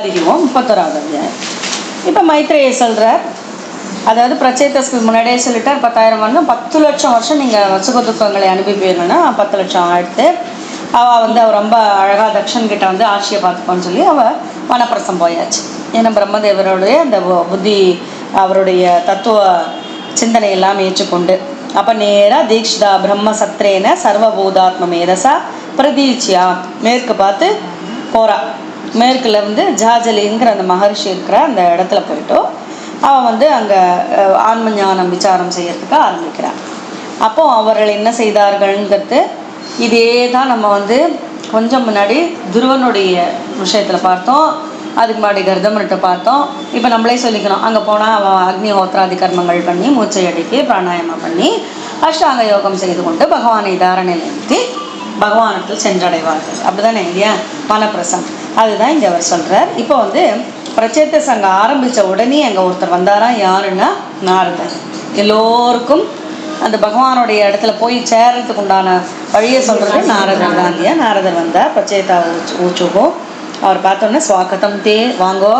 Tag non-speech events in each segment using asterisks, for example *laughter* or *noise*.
அதிகமும் முப்பத்தோராவது அத்தியாயம் இப்போ மைத்ரேய சொல்கிறார் அதாவது பிரச்சேதஸ்க்கு முன்னாடியே சொல்லிட்டார் பத்தாயிரம் வந்து பத்து லட்சம் வருஷம் நீங்கள் சுக துக்கங்களை அனுபவிப்பீங்கன்னா பத்து லட்சம் எடுத்து அவள் வந்து அவள் ரொம்ப அழகாக தக்ஷன் கிட்ட வந்து ஆட்சியை பார்த்துக்கோன்னு சொல்லி அவள் வனப்பிரசம் போயாச்சு. ஏன்னா பிரம்மதேவருடைய அந்த புத்தி அவருடைய தத்துவ சிந்தனை எல்லாம் ஏற்றுக்கொண்டு அப்போ நேராக தீக்ஷிதா பிரம்ம சத்ரேன சர்வபூதாத்ம மேதசா பிரதீச்சியா மேற்கு பார்த்து போறா. மேற்கில் வந்து ஜாஜலிங்கிற அந்த மகர்ஷி இருக்கிற அந்த இடத்துல போயிட்டு அவன் வந்து அங்கே ஆன்ம ஞானம் விசாரம் செய்யறதுக்கு ஆரம்பிக்கிறான். அப்போ அவர்கள் என்ன செய்தார்கள்ங்கிறது இதே தான் நம்ம வந்து கொஞ்சம் முன்னாடி துருவனுடைய விஷயத்தில் பார்த்தோம். அதுக்கு முன்னாடி கர்தமன்ட்ட பார்த்தோம். இப்போ நம்மளே சொல்லிக்கணும் அங்கே போனால் அவன் அக்னிஹோத்ராதி கர்மங்கள் பண்ணி மூச்சை அடக்கி பிராணாயாமம் பண்ணி அஷ்டாங்க யோகம் செய்து கொண்டு பகவானை தாரணையில் நிறுத்தி பகவானத்தில் சென்றடைவார்கள். அப்படிதானே இல்லையா மனப்பிரசம் அதுதான் இங்கே அவர் சொல்கிறார் இப்போ வந்து பிரச்சேத்த சங்கம் ஆரம்பித்த உடனே அங்கே ஒருத்தர் வந்தாராம் யாருன்னா நாரதர். எல்லோருக்கும் அந்த பகவானுடைய இடத்துல போய் சேர்றதுக்கு உண்டான வழியை சொல்கிறது நாரதர் தான். இல்லையா? நாரதர் வந்தார் பிரச்சேதா ஊச்சுகோ அவர் பார்த்தோன்னே சுவாகத்தம் தே வாங்கோ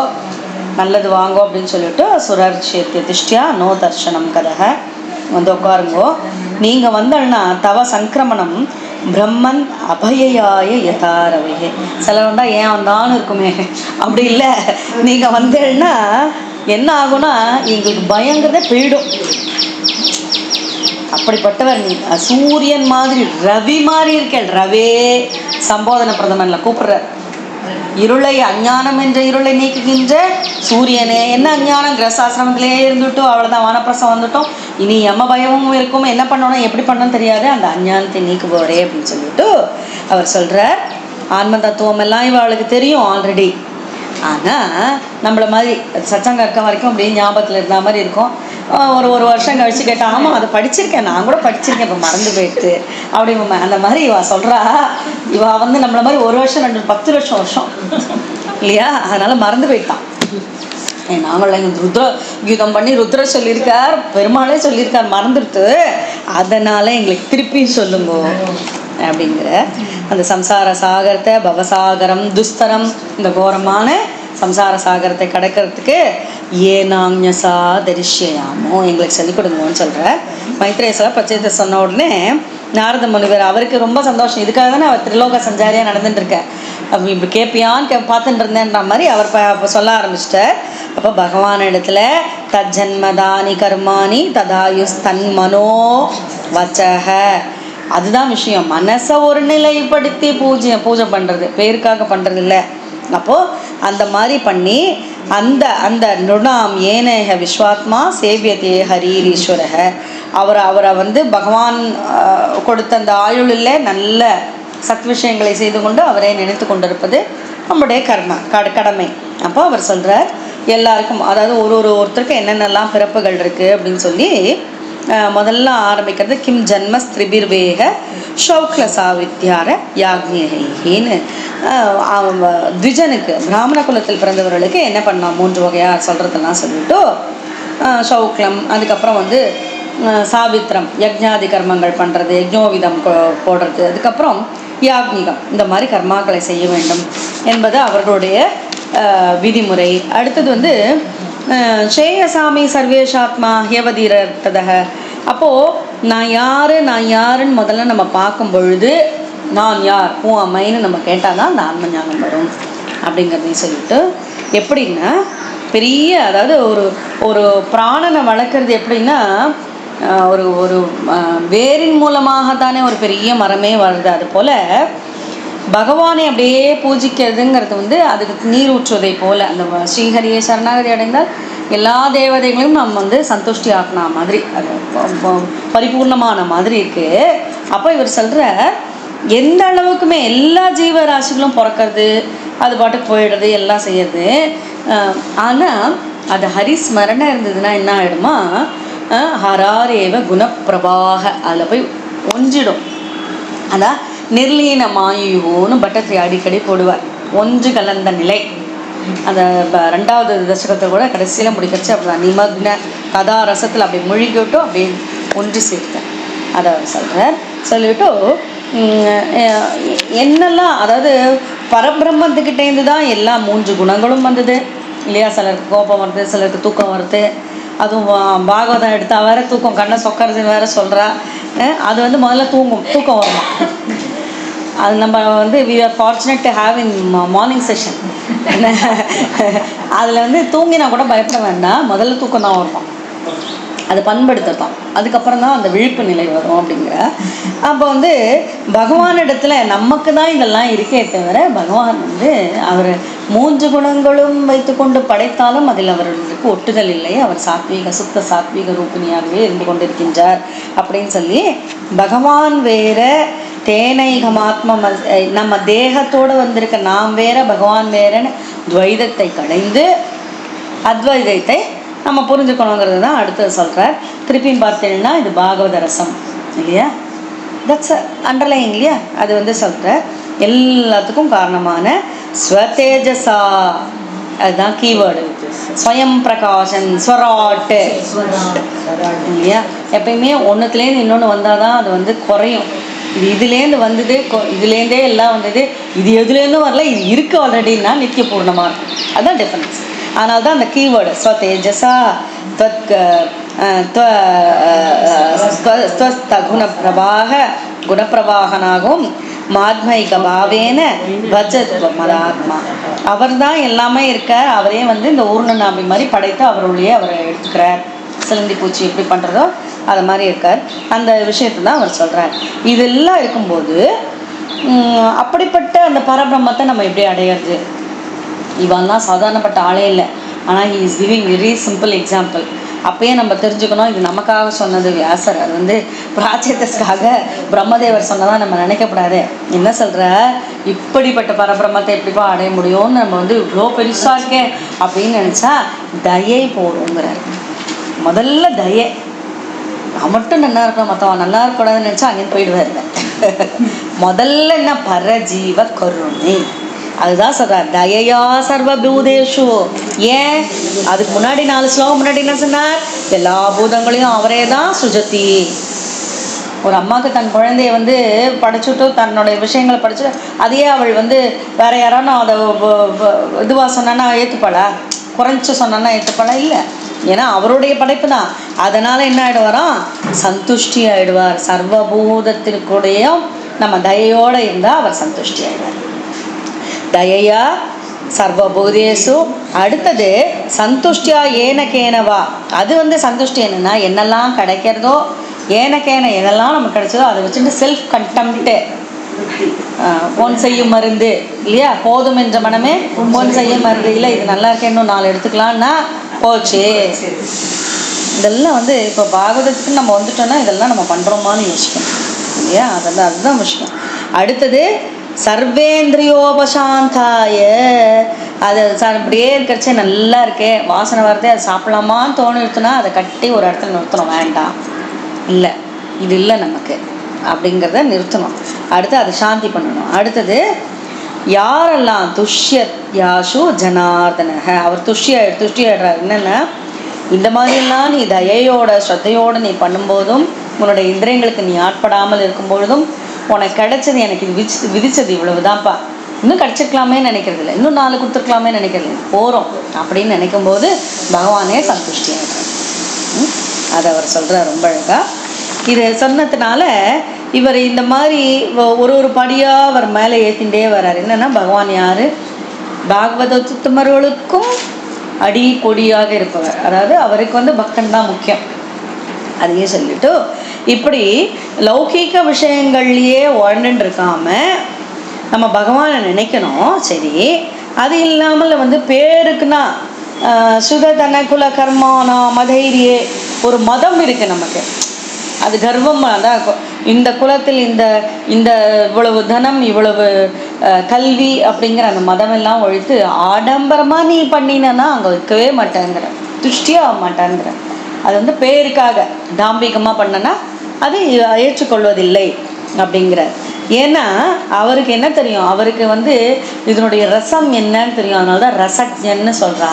நல்லது வாங்கோ அப்படின்னு சொல்லிட்டு சுரர் சேத்திய திஷ்டியா நோ தர்ஷனம் கதக வந்து உட்காருங்கோ. நீங்கள் வந்தோன்னா தவ சங்கிரமணம் பிரம்மன் அபயாய யதாரவையே. சிலவண்டா ஏன் வந்தான்னு இருக்குமே. அப்படி இல்லை. நீங்கள் வந்தேன்னா என்ன ஆகும்னா எங்களுக்கு பயங்கிறதே போயிடும். அப்படிப்பட்டவர் நீ. சூரியன் மாதிரி ரவி மாதிரி இருக்கேள் ரவே. சம்போதன பிரதமன்ல கூப்பிடுற இருளை அஞ்ஞானம் என்ற இருளை நீக்குகின்ற சூரியனே என்ன அஞ்ஞானம்? கிரசாசிரமத்திலே இருந்துட்டோம் அவ்வளோதான் வானப்பிரசம் வந்துட்டோம். இனி எம்ம பயமும் இருக்கும். என்ன பண்ணணும்? எப்படி பண்ணணும் தெரியாது. அந்த அஞ்ஞானத்தை நீக்குபவரே அப்படின்னு சொல்லிட்டு அவர் சொல்கிறார் ஆன்ம தத்துவம் எல்லாம் இவளுக்கு தெரியும் ஆல்ரெடி ஆனால் நம்மள மாதிரி சச்சங்க அக்கா வரைக்கும் அப்படியே ஞாபகத்தில் இருந்த மாதிரி இருக்கும். ஒரு ஒரு வருஷம் கழிச்சு கேட்டால் ஆமாம் அதை படிச்சிருக்கேன். நான் கூட படிச்சிருக்கேன். இப்போ மறந்து போயிடுது. அப்படி அந்த மாதிரி இவா சொல்கிறா இவ வந்து நம்மள மாதிரி ஒரு வருஷம் ரெண்டு பத்து வருஷம் வருஷம். இல்லையா? அதனால மறந்து போயிட்டான் என் நாங்கள் எங்கள் ருத்ர கீதம் பண்ணி ருத்ர சொல்லியிருக்கார். பெருமாளே சொல்லியிருக்கார். மறந்துடுத்து. அதனால எங்களுக்கு திருப்பி சொல்லுங்க. அப்படிங்கிற அந்த சம்சார சாகரத்தை பவசாகரம் துஸ்தரம் இந்த கோரமான சம்சார சாகரத்தை கடக்கிறதுக்கு ஏனாங்யசா தரிசியாமோ எங்களுக்கு சொல்லிக் கொடுங்கன்னு சொல்கிற மைத்ரேஸ்வர பச்சைத்தை சொன்ன உடனே நாரத முனிவர் அவருக்கு ரொம்ப சந்தோஷம். இதுக்காக தானே அவர் திரிலோக சஞ்சாரியாக நடந்துட்டு இருக்க இப்படி கேட்பியான்னு கே பார்த்துட்டு இருந்தேன்ற மாதிரி அவர் இப்போ சொல்ல ஆரம்பிச்சிட்டார். அப்போ பகவான் இடத்துல தஜன்மதானி கர்மானி ததாயுஸ் தன் மனோ வச்சக அதுதான் விஷயம். மனசை ஒரு நிலைப்படுத்தி பூஜை பூஜை பண்ணுறது பேருக்காக பண்ணுறது இல்லை அப்போது அந்த மாதிரி பண்ணி அந்த அந்த நுணாம் ஏனேக விஸ்வாத்மா சேவியதே ஹரீரீஸ்வரக அவர் அவரை வந்து பகவான் கொடுத்த அந்த ஆயுளில் நல்ல சத் விஷயங்களை செய்து கொண்டு அவரை நினைத்து கொண்டிருப்பது நம்முடைய கர்ம கட கடமை. அப்போ அவர் சொல்கிறார் எல்லாருக்கும் அதாவது ஒரு ஒரு ஒருத்தருக்கும் என்னென்னலாம் பிறப்புகள் இருக்குது அப்படின்னு சொல்லி முதல்ல ஆரம்பிக்கிறது கிம் ஜன்ம ஸ்திரிபிர்வேக ஷௌக்ல சாவித்யார யாக்ஞேன்னு த்விஜனுக்கு பிராமண குலத்தில் பிறந்தவர்களுக்கு என்ன பண்ணலாம்? மூன்று வகையாக சொல்கிறதெல்லாம் சொல்லிட்டு சௌக்லம் ஷௌக்லம் அதுக்கப்புறம் வந்து சாவித்திரம் யக்ஞாதி கர்மங்கள் பண்ணுறது யஜ்ஞோவிதம் போடுறது அதுக்கப்புறம் யாக்ஞிகம். இந்த மாதிரி கர்மாக்களை செய்ய வேண்டும் என்பது அவர்களுடைய விதிமுறை. அடுத்தது வந்து ஸ்ரேயசாமி சர்வேஷாத்மா ஹேவதீரர்த்ததக அப்போது நான் யார் நான் யாருன்னு முதல்ல நம்ம பார்க்கும் பொழுது நான் யார் பூ அம்மைன்னு நம்ம கேட்டால் தான் அந்த ஆன்ம ஞானம் வரும் அப்படிங்கிறதையும் சொல்லிட்டு எப்படின்னா பெரிய அதாவது ஒரு ஒரு பிராணனை வளர்க்குறது எப்படின்னா ஒரு ஒரு வேரின் மூலமாக தானே ஒரு பெரிய மரமே வருது அது போல் பகவானை அப்படியே பூஜிக்கிறதுங்கிறது வந்து அதுக்கு நீர் ஊற்றுவதை போல அந்த ஸ்ரீஹரியை சரணாகதி அடைந்தால் எல்லா தேவதைகளையும் நம்ம வந்து சந்துஷ்டி ஆக்கினா மாதிரி அது ப- ப- பரிபூர்ணமான மாதிரி இருக்கு. அப்போ இவர் சொல்ற எந்த அளவுக்குமே எல்லா ஜீவராசிகளும் பிறக்கிறது அது பாட்டுக்கு போயிடுறது எல்லாம் செய்யறது. ஆனால் அது ஹரிஸ்மரணை இருந்ததுன்னா என்ன ஆகிடுமா ஹராரேவ குணப்பிரபாக அதில் போய் ஒஞ்சிடும். அதான் நிர்லீன மாயுன்னு அடிக்கடி போடுவார். ஒன்று கலந்த நிலை. அந்த ரெண்டாவது தசகத்தில் கூட கடைசியில் முடிக்கச்சு அப்படிதான். நிமக்ன கதா ரசத்தில் அப்படி முழுகிவிட்டும் அப்படியே ஒன்று சேர்த்தேன் அதை சொல்கிறேன் சொல்கிறார் சொல்லிவிட்டு என்னெல்லாம் அதாவது பரபிரம்மத்துக்கிட்டேருந்து தான் எல்லா மூன்று குணங்களும் வந்தது. இல்லையா? சிலருக்கு கோபம் வருது சிலருக்கு தூக்கம் வருது. அதுவும் பாகவதம் எடுத்தால் வேற தூக்கம் கண்ணை சொக்கறதுன்னு வேற சொல்கிறா அது வந்து முதல்ல தூங்கும் தூக்கம் வரும் அது நம்ம வந்து we are fortunate to have in morning session அதில் வந்து தூங்கினா கூட பயப்பட வேண்டாம். முதல்ல தூக்கம் தான் வரும். அது பண்படுத்தலாம் அதுக்கப்புறம் தான் அந்த விழிப்பு நிலை வரும் அப்படிங்கிற. அப்போ வந்து பகவானிடத்துல நமக்கு தான் இதெல்லாம் இருக்கே தவிர பகவான் வந்து அவர் மூன்று குணங்களும் வைத்துக்கொண்டு படைத்தாலும் அதில் அவர்களுக்கு ஒட்டுதல் இல்லை. அவர் சாத்வீக சுத்த சாத்வீக ரூபிணியாகவே இருந்து கொண்டிருக்கின்றார் அப்படின்னு சொல்லி பகவான் வேற தேனைகமாத்ம ம- நம்ம தேகத்தோடு வந்திருக்க நாம் வேற பகவான் வேறன்னு துவைதத்தை கடைந்து அத்வைதத்தை நம்ம புரிஞ்சுக்கணுங்கிறது தான் அடுத்தது சொல்கிறார் திருப்பியும் பார்த்தீங்கன்னா இது பாகவத ரசம் இல்லையா? தட்ஸ் அண்டர்லைங் இல்லையா? அது வந்து சொல்கிற எல்லாத்துக்கும் காரணமான ஸ்வதேஜசா அதுதான் கீவேர்டு ஸ்வயம் பிரகாசன் ஸ்வராட்டு. இல்லையா? எப்பயுமே ஒன்றுத்துலேருந்து இன்னொன்று வந்தால் தான் அது வந்து குறையும். இது இதுலேருந்து வந்தது இதுலேருந்தே எல்லாம் வந்தது இது எதுலேருந்தும் வரல இது இருக்குது ஆல்ரெடின்னா நித்திய பூர்ணமாக இருக்கும். அதுதான் டிஃபரன்ஸ் அதனால தான் அந்த கீவேர்டு ஸ்வ தேஜஸா துவத் ஸ்வஸ்த குணப்பிரபாக குணப்பிரபாகனாகவும் மாத்மைக பாவேன பஜத் மதாத்மா. அவர் தான் எல்லாமே இருக்கார். அவரே வந்து இந்த ஊர்ணநாமி மாதிரி படைத்து அவருடைய அவரை எடுத்துக்கிறார். சிலந்தி பூச்சி எப்படி பண்ணுறதோ அது மாதிரி இருக்கார். அந்த விஷயத்தை தான் அவர் சொல்கிறார் இதெல்லாம் இருக்கும்போது அப்படிப்பட்ட அந்த பரபிரம்மத்தை நம்ம எப்படி அடையிறது? இவன்லாம் சாதாரணப்பட்ட ஆளே இல்லை. ஆனால் he is giving very simple example அப்பயே நம்ம தெரிஞ்சுக்கணும் இது நமக்காக சொன்னது வியாசர். அது வந்து பிராச்சேதஸ்க்காக பிரம்மதேவர் சொன்னதா நம்ம நினைக்கக்கூடாது என்ன சொல்கிற இப்படிப்பட்ட பரபிரமத்தை எப்படிப்பா அடைய முடியும்னு நம்ம வந்து இவ்வளோ பெருசாக இருக்கே அப்படின்னு நினச்சா தயை போடுங்கிறார். முதல்ல தயை. நான் மட்டும் நல்லா இருக்கணும் மற்றவன் நல்லா இருக்கக்கூடாதுன்னு நினச்சா அங்கேயும் போயிடுவார். *laughs* முதல்ல என்ன? பரஜீவ கருணை. அதுதான் சொல்றார் தயையா சர்வ பூதேஷு ஏன்? அதுக்கு முன்னாடி நாலு ஸ்லோகம் முன்னாடி என்ன சொன்னார்? எல்லா பூதங்களையும் அவரே தான் சுஜதி ஒரு அம்மாவுக்கு தன் குழந்தைய வந்து படிச்சுட்டு தன்னுடைய விஷயங்களை படிச்சு அதையே அவள் வந்து வேற யாரான அதை இதுவாக சொன்னா ஏற்றுப்பாளா குறைச்சு சொன்னா ஏற்றுப்பாளா இல்லை. ஏன்னா அவருடைய படைப்பு தான் அதனால் என்ன ஆகிடுவாராம் சந்துஷ்டி ஆயிடுவார். சர்வபூதத்திற்குடையும் நம்ம தயையோடு இருந்தால் அவர் சந்துஷ்டி ஆயிடுவார். தயையா சர்வபூதேசு. அடுத்தது சந்துஷ்டியா ஏனக்கேனவா அது வந்து சந்துஷ்டி என்னென்னா என்னெல்லாம் கிடைக்கிறதோ ஏனக்கேன எதெல்லாம் நமக்கு கிடைச்சதோ அதை வச்சுட்டு செல்ஃப் கண்டம்ட்டு பொன் செய்யும் மருந்து இல்லையா? போதும் என்ற மனமே பொன் செய்யும் மருந்து. இல்லை இது நல்லா இருக்கே இன்னும் நாலு எடுத்துக்கலாம்னா போச்சு. இதெல்லாம் வந்து இப்போ பாகவதத்துக்கு நம்ம வந்துட்டோம்னா இதெல்லாம் நம்ம பண்ணுறோமான்னு யோசிக்கணும். இல்லையா? அதெல்லாம் அதுதான் விஷயம். அடுத்தது சர்வேந்திரியோபசாந்தாய. அது சார் அப்படியே இருக்கிறச்சே நல்லா இருக்கே. வாசனை வருதே அது சாப்பிடலாமான்னு தோணிடுத்துனா அதை கட்டி ஒரு இடத்துல நிறுத்தணும். வேண்டாம். இல்லை. இது இல்லை நமக்கு. அப்படிங்கிறத நிறுத்தணும். அடுத்து அதை சாந்தி பண்ணணும். அடுத்தது யாரெல்லாம் துஷ்யத் யாஷு ஜனார்தனக அவர் துஷ்ய துஷ்டியாடுறார் என்னென்னா இந்த மாதிரிலாம் நீ தயையோட ஸ்ரத்தையோடு நீ பண்ணும்போதும் உன்னோட இந்திரியங்களுக்கு நீ ஆட்படாமல் இருக்கும் பொழுதும் உனக்கு கிடைச்சது எனக்கு இது விதிச்சு விதிச்சது இவ்வளவுதான்ப்பா. இன்னும் கிடைச்சிருக்கலாமே நினைக்கிறது இல்லை. இன்னும் நாலு கொடுத்துருக்கலாமே நினைக்கிறது இல்லை. போகிறோம் அப்படின்னு நினைக்கும்போது பகவானே சந்துஷ்டி ஆகிடுறார் ம்? அதை அவர் சொல்கிறார் ரொம்ப அழகாக இது சொன்னதுனால இவர் இந்த மாதிரி ஒரு ஒரு படியாக அவர் மேலே ஏற்றிண்டே வர்றார் என்னென்னா பகவான் யார்? பாகவதத்துமர்களுக்கும் அடி கொடியாக இருப்பவர். அதாவது அவருக்கு வந்து பக்தன் தான் முக்கியம். அதையே சொல்லிட்டு இப்படி லௌகீக விஷயங்கள்லையே உழண்டுன்னு இருக்காம நம்ம பகவானை நினைக்கணும். சரி அது இல்லாமல் வந்து பேருக்குன்னா சுத தன குல கர்மானா மதைரியே ஒரு மதம் இருக்குது நமக்கு. அது கர்வம் தான் இருக்கும் இந்த குலத்தில் இந்த இந்த இவ்வளவு தனம் இவ்வளவு கல்வி அப்படிங்கிற அந்த மதம் எல்லாம் ஒழித்து ஆடம்பரமாக நீ பண்ணினா அங்கே வைக்கவே மாட்டேங்கிற. துஷ்டியாக ஆக மாட்டேங்கிற. அது வந்து பேருக்காக தாம்பிகமாக பண்ணனா அது ஏற்றுக்கொள்வதில்லை அப்படிங்கிறார் ஏன்னா அவருக்கு என்ன தெரியும்? அவருக்கு வந்து இதனுடைய ரசம் என்னன்னு தெரியும். அதனால தான் ரசஜன்னு சொல்கிறா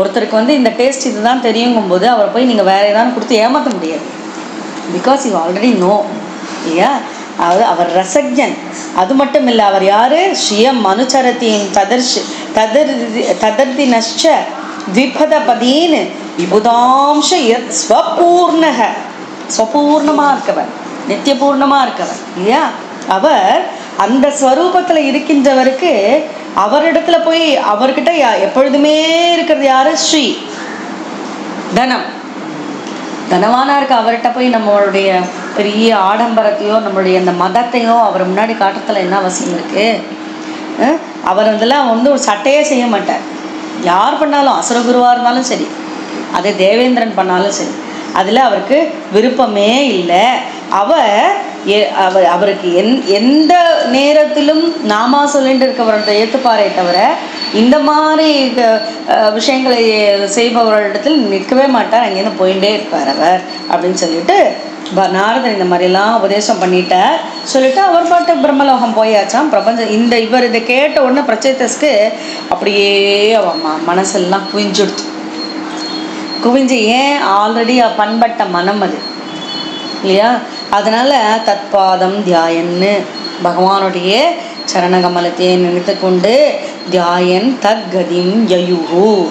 ஒருத்தருக்கு வந்து இந்த டேஸ்ட் இதுதான் தெரியுங்கும்போது அவரை போய் நீங்கள் வேற ஏதாவது கொடுத்து ஏமாற்ற முடியாது. பிகாஸ் யூ ஆல்ரெடி நோ இல்லையா அதாவது அவர் ரசஜன். அது மட்டும் இல்லை அவர் யார்? ஸ்ரீயம் மனுச்சரத்தின் ததர்ஷ் ததர் ததர்தி நஷ்ட த்விபதபதீன் விபுதாம்ச யத் ஸ்வபூர்ணக. ஸ்வபூர்ணமாக இருக்கவர். நித்தியபூர்ணமாக இருக்கவர். இல்லையா? அவர் அந்த ஸ்வரூபத்தில் இருக்கின்றவருக்கு அவரிடத்துல போய் அவர்கிட்ட யா- எப்பொழுதுமே இருக்கிறது யாரு? ஸ்ரீ. தனம். தனவானா இருக்க அவர்கிட்ட போய் நம்மளுடைய பெரிய ஆடம்பரத்தையோ நம்மளுடைய அந்த மதத்தையோ அவர் முன்னாடி காட்டுறதுல என்ன அவசியம் இருக்கு? அவர் அதெல்லாம் வந்து ஒரு சட்டையே செய்ய மாட்டார். யார் பண்ணாலும் அசுரகுருவாக இருந்தாலும் சரி அது தேவேந்திரன் பண்ணாலும் சரி அதில் அவருக்கு விருப்பமே இல்லை. அவர் அவர் அவருக்கு எந் எந்த நேரத்திலும் நாமா சொல்லிட்டு இருக்கவர்கிட்ட ஏற்றுப்பாரே தவிர இந்த மாதிரி விஷயங்களை செய்பவர்களிடத்தில் நிற்கவே மாட்டார். அங்கேருந்து போயிட்டே இருப்பார் அவர் அப்படின்னு சொல்லிட்டு ப- இந்த மாதிரிலாம் உபதேசம் பண்ணிட்டார். சொல்லிட்டு அவர் பாட்டு பிரம்மலோகம் போயாச்சாம். பிரபஞ்சம் இந்த இவர் இதை கேட்ட உடனே பிரச்சேதஸ்க்கு அப்படியே அவ மனசெல்லாம் குவிஞ்சுடுத்து குவிஞ்சு ஏன்? ஆல்ரெடி பண்பட்ட மனம் அது. இல்லையா? அதனால தத்பாதம் தியாயன்னு பகவானுடைய சரணகமலத்தையே நினைத்து கொண்டு தியாயன் தத்கதிம் யயுஹு.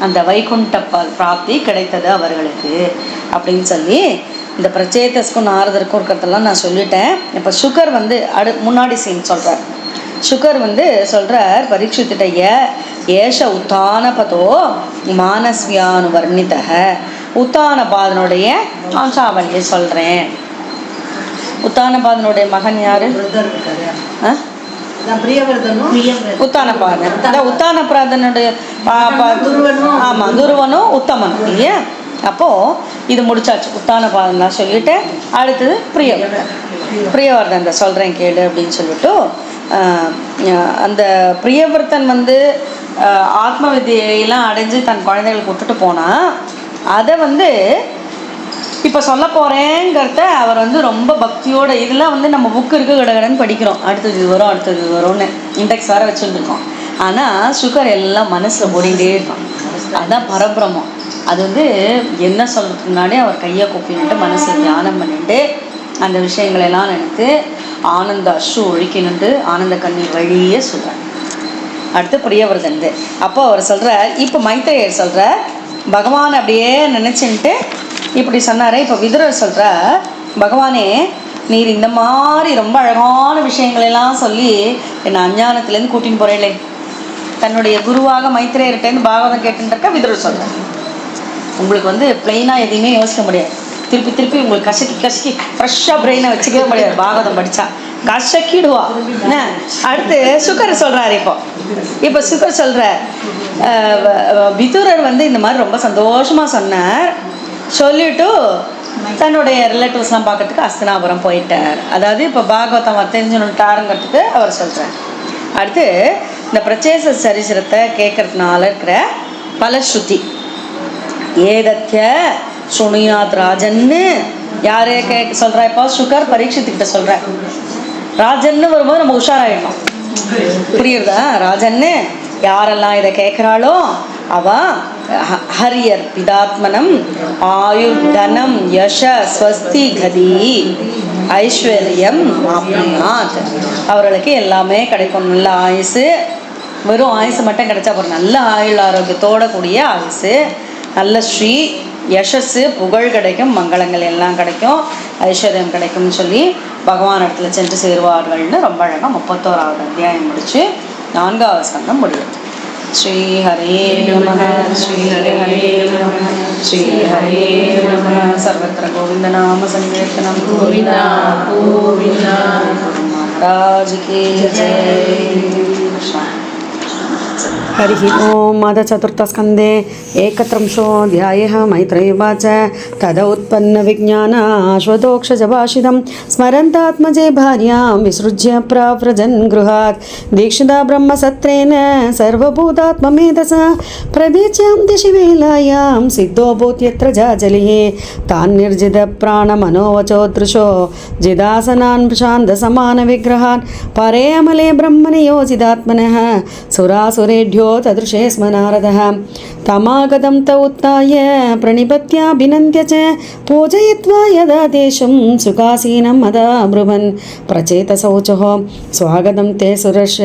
அந்த வைகுண்ட பிராப்தி கிடைத்தது அவர்களுக்கு. அப்படின்னு சொல்லி இந்த பிரச்சேதஸ்க்கும் நாரதருக்கும் இருக்கிறதெல்லாம் நான் சொல்லிட்டேன். இப்போ சுகர் வந்து அடு முன்னாடி சீன் சொல்கிறார் சுகர் வந்து சொல்கிறார் பரீட்சித்துடைய ஏஷ உத்தானபதோ மானஸ்வியானு வர்ணிதக உத்தானபாதனுடைய வம்சாவளியை சொல்கிறேன் உத்தானபாதனுடைய மகன் யாரு? அதான் பிரியவர்தனும் உத்தானபாதன் அதான் உத்தானபாதனுடைய பா- பா- துருவனும் ஆமாம் துருவனும் உத்தமனும் இல்லையா? அப்போது இது முடிச்சாச்சு. உத்தானபாதன் நான் சொல்லிட்டு அடுத்தது பிரியவர்தன் பிரியவர்தன் சொல்கிறேன் கேளு அப்படின்னு சொல்லிட்டு அந்த பிரியவர்த்தன் வந்து ஆத்ம வித்தியெல்லாம் அடைஞ்சு தன் குழந்தைகளுக்கு விட்டுட்டு போனால் அதை வந்து இப்போ சொல்ல போகிறேங்கிறத அவர் வந்து ரொம்ப பக்தியோட இதெல்லாம் வந்து நம்ம புக்கு இருக்க கடகடன்னு படிக்கிறோம். அடுத்தது இது வரும் அடுத்தது இது வரும்னு இண்டெக்ஸ் வேறு வச்சுருக்கோம் ஆனால் சுகர் எல்லாம் மனசில் ஓடிட்டே இருக்கும். அதுதான் பரபிரமம். அது வந்து என்ன சொல்கிறதுக்கு முன்னாடி அவர் கையை கொப்பின்ட்டு மனசில் தியானம் பண்ணிட்டு அந்த விஷயங்களெல்லாம் நினைத்து ஆனந்த அஷு ஒழிக்கணுன்ட்டு ஆனந்த கண்ணீர் வழியே சொல்கிறார் அடுத்து பிரியவர்தன் அப்போ அவர் சொல்கிறார் இப்போ மைத்திரையர் சொல்கிறார் பகவான் அப்படியே நினச்சின்ட்டு இப்படி சொன்னாரே இப்போ விதுரர் சொல்கிறார் பகவானே நீர் இந்த மாதிரி ரொம்ப அழகான விஷயங்களெல்லாம் சொல்லி என்னை அஞ்ஞானத்துலேருந்து கூட்டின்னு போகிறேளே தன்னுடைய குருவாக மைத்திரேயர்கிட்டேருந்து பாகவதம் கேட்டுருக்க விதுரர் சொல்கிறார் உங்களுக்கு வந்து பிளெயினாக எதையுமே யோசிக்க முடியாது. திருப்பி திருப்பி உங்களுக்கு கசக்கி கசக்கி ஃப்ரெஷ்ஷாக பிரெயினை வச்சுக்கவே முடியாது. பாகவதம் படித்தா கசக்கிடுவா. அடுத்து சுகர் சொல்கிறாரு இப்போ. இப்போ சுகர் சொல்கிறார் விதுரர் வந்து இந்த மாதிரி ரொம்ப சந்தோஷமாக சொன்னார். சொல்லிட்டு தன்னுடைய ரிலேட்டிவ்ஸ்லாம் பார்க்கறதுக்கு அஸ்தினாபுரம் போயிட்டார். அதாவது இப்போ பாகவதம் அவர் தெரிஞ்சுட்டாருங்கிறதுக்கு அவர் சொல்கிறார் அடுத்து இந்த பிரச்சேச சரிசிரத்தை கேட்கறதுனால இருக்கிற பலஸ்ருதி. ஏதத்திய சுனியாத் ராஜன்னு யாரே கேட்க சொல்கிறா இப்போ? சுகர் பரீட்சித்துக்கிட்ட சொல்கிற ராஜன்னு வரும்போது நம்ம உஷாராயிடணும் புரியுறதா? ராஜன்னு யாரெல்லாம் இதை கேட்குறாளோ அவ ஹரியர் பிதாத்மனம் ஆயுர் தனம் யஷ ஸ்வஸ்தி கதி ஐஸ்வர்யம் ஆப்னாத் அவர்களுக்கு எல்லாமே கிடைக்கும். நல்ல ஆயுசு. வெறும் ஆயுசு மட்டும் கிடைச்சா அப்புறம் நல்ல ஆயுள் ஆரோக்கியத்தோட கூடிய ஆயுசு. நல்ல ஸ்ரீ யசஸ்ஸு புகழ் கிடைக்கும். மங்களங்கள் எல்லாம் கிடைக்கும். ஐஸ்வர்யம் கிடைக்கும்னு சொல்லி பகவான் இடத்துல சென்று சேருவார்கள்னு ரொம்ப அழகாக முப்பத்தோராவது அத்தியாயம் முடிச்சு நான்காவது ஸ்கந்தம் முடியும். श्री हरे नमः श्री हरे हरे नमः श्री हरे नमः सर्वत्र गोविन्दनाम सङ्कीर्तनं गोविन्दा गोविन्दा राज की जय कृष्ण हरिः ओं माधचतुर्थस्कन्धे एकत्रिंशोऽध्यायः मैत्रैवाच तदोत्पन्नविज्ञान आश्वतोक्षजभाषितं स्मरन्तात्मजे भार्यां विसृज्य प्राव्रजन् गृहात्। दीक्षिता ब्रह्मसत्रेण सर्वभूतात्ममेधसा प्रदीच्यां दिशिवेलायां सिद्धोऽभूत् यत्र जाजलिः। तान् निर्जितप्राणमनोवचो दृशो जिदासनान् शान्तसमानविग्रहान्। परेऽमले ब्रह्मनियोजिदात्मनः सुरासुरेढ्यो तदृशे स्म नारदः तमागतं त उत्थाय प्रणिपत्याभिनन्द्य च पूजयित्वा यदा देशं सुखासीनं मदा ब्रुवन् प्रचेतसौचः स्वागतं ते सुरर्ष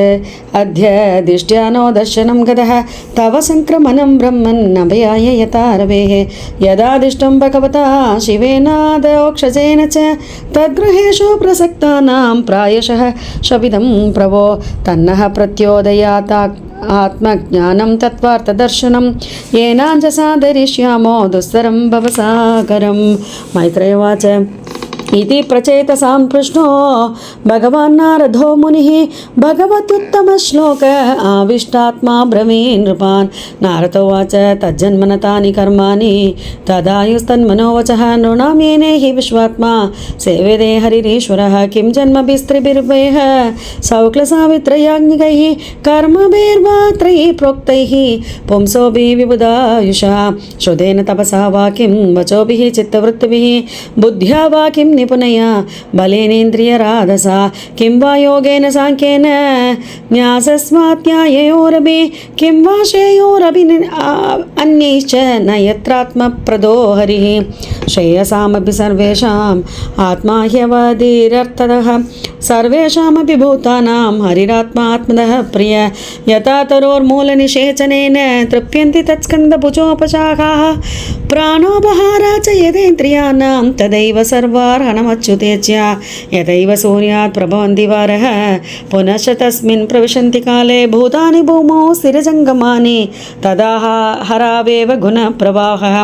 अद्य दिष्ट्या नो दर्शनं गतः तव सङ्क्रमणं ब्रह्मन् अभयाय यथा रवेः यदादिष्टं भगवता शिवेनादोक्षजेन च तद्गृहेषु प्रसक्तानां प्रायशः शपिदं प्रभो तन्नः प्रत्योदयाता ആത്മജ്ഞാനം തത്വാർത്ഥദർശനം. ഏനാഞ്ച സാധരിഷ്യാമോ ദുസ്തരം ഭവസാകരം മൈത്രേയവാച इति प्रचेतसां कृष्णो भगवान् नारदो मुनिः भगवत्युत्तमश्लोक। आविष्टात्मा ब्रवीन् नृपान्। नारदोवाच तज्जन्मनतानि कर्माणि। तदायुस्तन्मनोवचः नृणां येने हि विश्वात्मा। सेवेदे हरिरीश्वरः, किं जन्मभिस्त्रिभिर्वयः सौक्लसावित्रयाज्ञिकैः कर्मभिर्वा त्रयैः प्रोक्तैः पुंसोभिः विबुधायुषा, श्रुतेन तपसा वा किं, वचोभिः चित्तवृत्तिभिः। बुद्ध्या वा किं निपुणया बलेनेन्द्रियराधसा किं वा योगेन साङ्ख्येन न्यासस्मात्याययोरपि किं वा श्रेयोरपि अन्यैश्च न यत्रात्मप्रदो हरिः। श्रेयसामपि सर्वेषाम् आत्मा ह्यवधिरर्थतः सर्वेषामपि भूतानां हरिरात्मात्मदः प्रिय। यथा तरोर्मूलनिषेचनेन तृप्यन्ति तत्स्कन्दभुजोपशाखाः प्राणोपहारा च यदेन्द्रियाणां तदैव सर्वार्हणमच्युतेज्य यदैव सूर्यात् प्रभवन्ति वारः पुनश्च तस्मिन् प्रविशन्ति काले भूतानि भूमौ स्थिरजङ्गमानि तदा हरावेव गुणप्रवाहः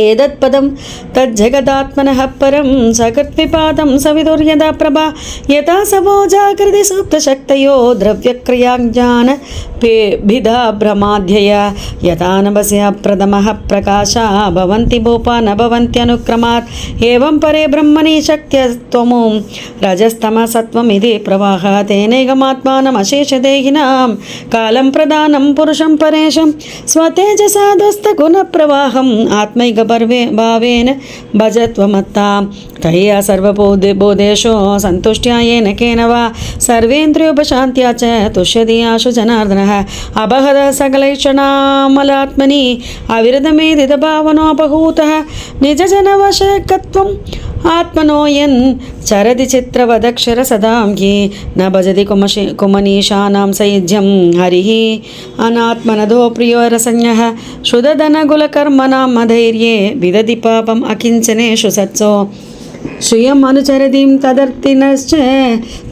ఏదత్పదం తజ్జగదాత్మన పరం సకృత్విపాదం సవిదుర్యదా ప్రభా యథా సవో జాగృతి సూప్తశక్తయో ద్రవ్యక్రియాజ్ఞాన పేభిధా భ్రమాధ్యయ యథానవస్య ప్రథమ ప్రకాశా భవంతి భూపా నభవంత్యనుక్రమాత్ ఏం పరే బ్రహ్మణి శక్త్యత్వము రజస్తమ సత్వమిది ప్రవాహ తేనైగమాత్మానమశేషదేహినాం కాలం ప్రదానం పురుషం పరేశం స్వతేజసాధస్తగుణ ప్రవాహం ఆత్మైక आत्मैकपर्वे भावेन भजत्वमत्तां। तया सर्वबोधे बोधेषु सन्तुष्ट्या येन केन वा? सर्वेन्द्रियोपशान्त्या च तुष्यति आशु जनार्दनः। अबहद अविरतमेदितभावनोपहूतः निजजनवशकत्वम् आत्मनो यन् चरति न भजति कुमशि कुमनीशानां सयुज्यं हरिः अनात्मनदो प्रियो अधैर्ये विदति पापम् अकिञ्चनेषु सत्सो श्रियम् अनुचरतीं तदर्थिनश्च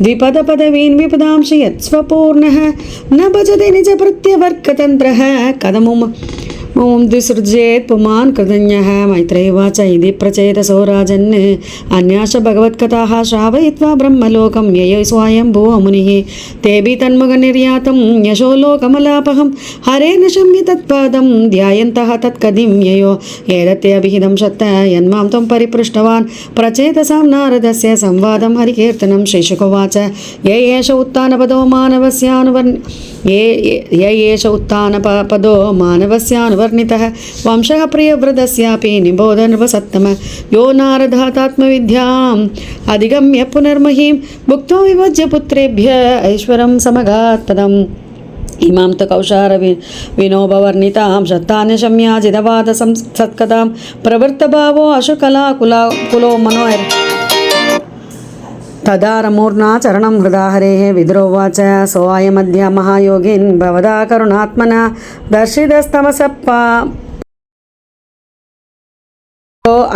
द्विपदपदवीन् विपदांशि यत्स्वपूर्णः न भजति निजप्रत्यवर्गतन्त्रः कथमुम् ॐ द्विसृजेत् पुमान् कृतज्ञः मैत्रेयवाच इति प्रचेतसो राजन् अन्याश्च भगवत्कथाः श्रावयित्वा ब्रह्मलोकं यय स्वायम्भुव मुनिः तेऽपि तन्मुखनिर्यातं यशो लोकमलापहं हरेण शम्य तत्पादं ध्यायन्तः तत्कदिं ययो एतत्ते अभिहितं शत्त यन्मां त्वं परिपृष्टवान् प्रचेतसां नारदस्य संवादं हरिकीर्तनं श्रीशुकोवाच य एष उत्थानपदो मानवस्यानुवर् ये य एष उत्थानपदो वर्णितः। वंशः प्रियव्रतस्यापि निबोधनवसत्तम यो नारधातात्मविद्याम् अधिगम्य पुनर्महीं भुक्तो विभज्य पुत्रेभ्य ऐश्वरं समगात्पदम्। इमां तु कौशार वि विनोपवर्णितां शतानि शम्याजितवादसं सत्कथां प्रवृत्तभावो अशुकला कुला कुलो मनोहर तदा रमूर्ना चरणं हृदा हरेः विद्रोवाच सोऽयमद्य महायोगिन् भवदा करुणात्मना दर्शितस्तमसप्पा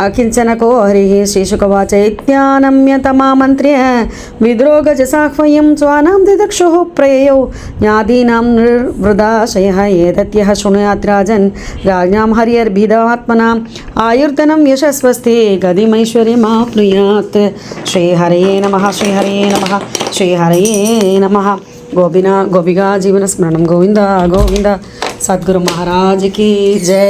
అకించనకో హరిః శ్రీశుకవా చైత్యానమ్యతమామంత్ర్య విద్రోగజ సాహ్వయం స్వానాం దిదక్షుః ప్రయయౌ జ్ఞాదీనాం నిర్వృదాశయः ఏదత్యः శృణుయాత్ రాజన్ రాజ్ఞాం హరియర్భిదాత్మనాం ఆయుర్ధనం యశస్వస్తి గదిమైశ్వర్యమాప్నుయాత్ శ్రీహరయే నమ శ్రీహరయే నమ శ్రీహరయే నమ గోపిన గోపిగా జీవన స్మరణం గోవింద గోవింద సద్గురు మహారాజ్కి జై